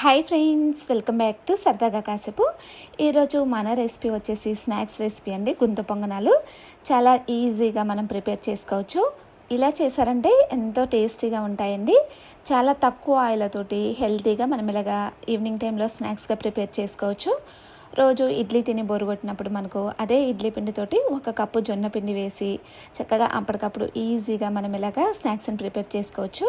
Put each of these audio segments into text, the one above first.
Hi friends welcome back to సరదాగా కాసేపు ఈరోజు మన రెసిపీ వచ్చేసి స్నాక్స్ రెసిపీ అండి గుంత పొంగనాలు. చాలా ఈజీగా మనం ప్రిపేర్ చేసుకోవచ్చు. ఇలా చేశారంటే ఎంతో టేస్టీగా ఉంటాయండి. చాలా తక్కువ ఆయిల్తోటి హెల్తీగా మనం ఇలాగా ఈవినింగ్ టైంలో స్నాక్స్గా ప్రిపేర్ చేసుకోవచ్చు. రోజు ఇడ్లీ తిని బొరుగొట్టినప్పుడు మనకు అదే ఇడ్లీ పిండితోటి ఒక కప్పు జొన్న పిండి వేసి చక్కగా అప్పటికప్పుడు ఈజీగా మనం ఇలాగ స్నాక్స్ని ప్రిపేర్ చేసుకోవచ్చు.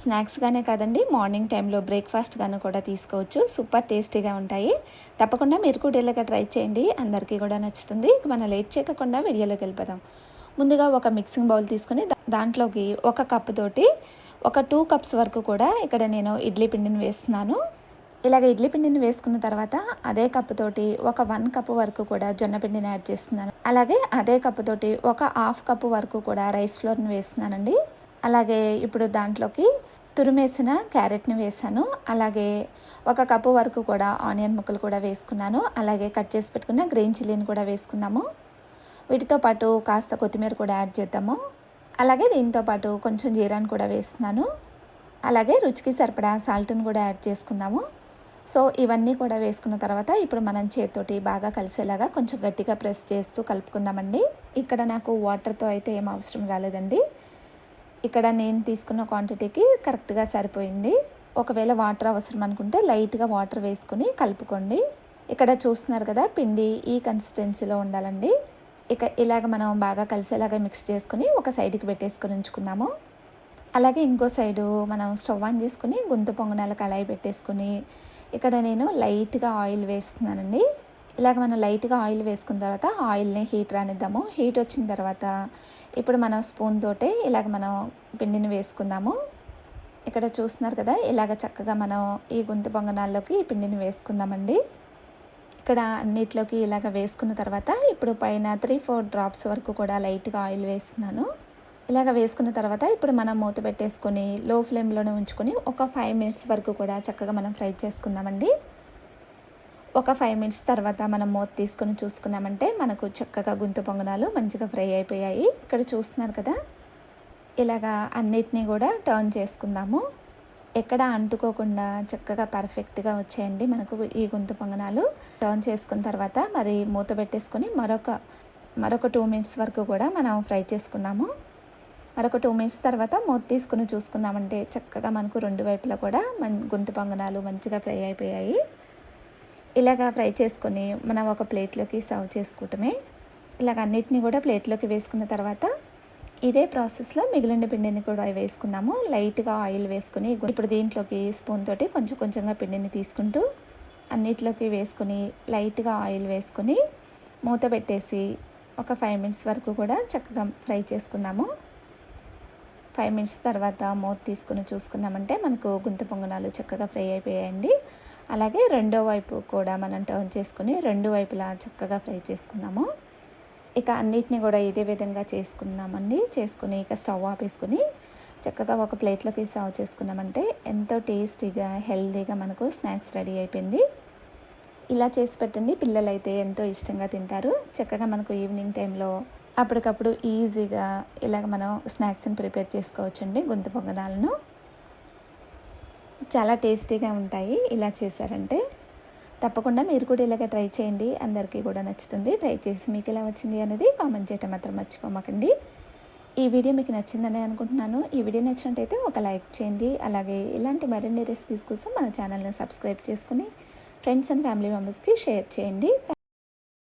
స్నాక్స్గానే కాదండి మార్నింగ్ టైంలో బ్రేక్ఫాస్ట్గాను కూడా తీసుకోవచ్చు. సూపర్ టేస్టీగా ఉంటాయి. తప్పకుండా మీరు కూడా ఇలాగ ట్రై చేయండి. అందరికీ కూడా నచ్చుతుంది. మనం లేట్ చేయకుండా వీడియోలోకి వెళ్ళిపోదాం. ముందుగా ఒక మిక్సింగ్ బౌల్ తీసుకుని దాంట్లోకి ఒక కప్పు తోటి ఒక టూ కప్స్ వరకు కూడా ఇక్కడ నేను ఇడ్లీ పిండిని వేస్తున్నాను. ఇలాగ ఇడ్లీ పిండిని వేసుకున్న తర్వాత అదే కప్పుతోటి ఒక వన్ కప్ వరకు కూడా జొన్న పిండిని యాడ్ చేస్తున్నాను. అలాగే అదే కప్పుతోటి ఒక హాఫ్ కప్పు వరకు కూడా రైస్ ఫ్లోర్ని వేస్తున్నానండి. అలాగే ఇప్పుడు దాంట్లోకి తురిమేసిన క్యారెట్ని వేసాను అలాగే ఒక కప్పు వరకు కూడా ఆనియన్ ముక్కలు కూడా వేసుకున్నాను. అలాగే కట్ చేసి పెట్టుకున్న గ్రీన్ చిల్లీని కూడా వేసుకున్నాము వీటితో పాటు కాస్త కొత్తిమీర కూడా యాడ్ చేద్దాము. అలాగే దీంతో పాటు కొంచెం జీరాను కూడా వేస్తున్నాను. అలాగే రుచికి సరిపడా సాల్ట్ని కూడా యాడ్ చేసుకుందాము. సో ఇవన్నీ కూడా వేసుకున్న తర్వాత ఇప్పుడు మనం చేతితోటి బాగా కలిసేలాగా కొంచెం గట్టిగా ప్రెస్ చేస్తూ కలుపుకుందామండి. ఇక్కడ నాకు వాటర్తో అయితే ఏం అవసరం రాలేదండి. ఇక్కడ నేను తీసుకున్న క్వాంటిటీకి కరెక్ట్గా సరిపోయింది. ఒకవేళ వాటర్ అవసరం అనుకుంటే లైట్గా వాటర్ వేసుకుని కలుపుకోండి. ఇక్కడ చూస్తున్నారు కదా పిండి ఈ కన్సిస్టెన్సీలో ఉండాలండి. ఇక ఇలాగ మనం బాగా కలిసేలాగా మిక్స్ చేసుకుని ఒక సైడ్కి పెట్టేసుకొని ఉంచుకుందాము. అలాగే ఇంకో సైడు మనం స్టవ్ ఆన్ చేసుకుని గుంత పొంగనాల కళాయి పెట్టేసుకుని ఇక్కడ నేను లైట్గా ఆయిల్ వేస్తున్నానండి. ఇలాగ మనం లైట్గా ఆయిల్ వేసుకున్న తర్వాత ఆయిల్ని హీట్ రానిద్దాము. హీట్ వచ్చిన తర్వాత ఇప్పుడు మనం స్పూన్ తోటే ఇలాగ మనం పిండిని వేసుకుందాము. ఇక్కడ చూస్తున్నారు కదా ఇలాగ చక్కగా మనం ఈ గుంత పొంగనాల్లోకి ఈ పిండిని వేసుకుందామండి. ఇక్కడ అన్నిట్లోకి ఇలాగ వేసుకున్న తర్వాత ఇప్పుడు పైన త్రీ ఫోర్ డ్రాప్స్ వరకు కూడా లైట్గా ఆయిల్ వేస్తున్నాను. ఇలాగ వేసుకున్న తర్వాత ఇప్పుడు మనం మూత పెట్టేసుకొని లో ఫ్లేమ్లోనే ఉంచుకొని ఒక ఫైవ్ మినిట్స్ వరకు కూడా చక్కగా మనం ఫ్రై చేసుకుందామండి. ఒక ఫైవ్ మినిట్స్ తర్వాత మనం మూత తీసుకొని చూసుకున్నామంటే మనకు చక్కగా గుంత పొంగనాలు మంచిగా ఫ్రై అయిపోయాయి. ఇక్కడ చూస్తున్నారు కదా? ఇలాగా అన్నిటినీ కూడా టర్న్ చేసుకుందాము. ఎక్కడ అంటుకోకుండా చక్కగా పర్ఫెక్ట్గా వచ్చాయండి మనకు ఈ గుంత పొంగనాలు. టర్న్ చేసుకున్న తర్వాత మరి మూత పెట్టేసుకొని మరొక మరొక టూ మినిట్స్ వరకు కూడా మనం ఫ్రై చేసుకుందాము. మరొక టూ మినిట్స్ తర్వాత మూత తీసుకుని చూసుకున్నామంటే చక్కగా మనకు రెండు వైపులా కూడా మన్ గొంతు పొంగనాలు మంచిగా ఫ్రై అయిపోయాయి. ఇలాగా ఫ్రై చేసుకొని మనం ఒక ప్లేట్లోకి సర్వ్ చేసుకోవటమే. ఇలాగ అన్నిటిని కూడా ప్లేట్లోకి వేసుకున్న తర్వాత ఇదే ప్రాసెస్లో మిగిలిన పిండిని కూడా వేసుకుందాము. లైట్గా ఆయిల్ వేసుకుని ఇప్పుడు దీంట్లోకి స్పూన్ తోటి కొంచెం కొంచెంగా పిండిని తీసుకుంటూ అన్నిటిలోకి వేసుకొని లైట్గా ఆయిల్ వేసుకొని మూత పెట్టేసి ఒక ఫైవ్ మినిట్స్ వరకు కూడా చక్కగా ఫ్రై చేసుకుందాము. ఫైవ్ మినిట్స్ తర్వాత మూత తీసుకుని చూసుకున్నామంటే మనకు గుంత పొంగనాలు చక్కగా ఫ్రై అయిపోయాయండి. అలాగే రెండో వైపు కూడా మనం టర్న్ చేసుకుని రెండు వైపులా చక్కగా ఫ్రై చేసుకున్నాము ఇక అన్నిటిని కూడా ఇదే విధంగా చేసుకుందామండి. చేసుకుని ఇక స్టవ్ ఆపేసుకుని చక్కగా ఒక ప్లేట్లోకి సర్వ్ చేసుకున్నామంటే ఎంతో టేస్టీగా హెల్తీగా మనకు స్నాక్స్ రెడీ అయిపోయింది. ఇలా చేసి పెట్టండి. పిల్లలైతే ఎంతో ఇష్టంగా తింటారు. చక్కగా మనకు ఈవినింగ్ టైంలో అప్పటికప్పుడు ఈజీగా ఇలాగ మనం స్నాక్స్ని ప్రిపేర్ చేసుకోవచ్చండి గుంత పొంగనాలను. చాలా టేస్టీగా ఉంటాయి ఇలా చేశారంటే. తప్పకుండా మీరు కూడా ఇలాగ ట్రై చేయండి. అందరికీ కూడా నచ్చుతుంది. ట్రై చేసి మీకు ఎలా వచ్చింది అనేది కామెంట్ చేయటం మాత్రం మర్చిపోమాకండి. ఈ వీడియో మీకు నచ్చిందని అనుకుంటున్నాను. ఈ వీడియో నచ్చినట్టయితే ఒక లైక్ చేయండి. అలాగే ఇలాంటి మరిన్ని రెసిపీస్ కోసం మన ఛానల్ని సబ్స్క్రైబ్ చేసుకుని ఫ్రెండ్స్ అండ్ ఫ్యామిలీ మెంబర్స్కి షేర్ చేయండి.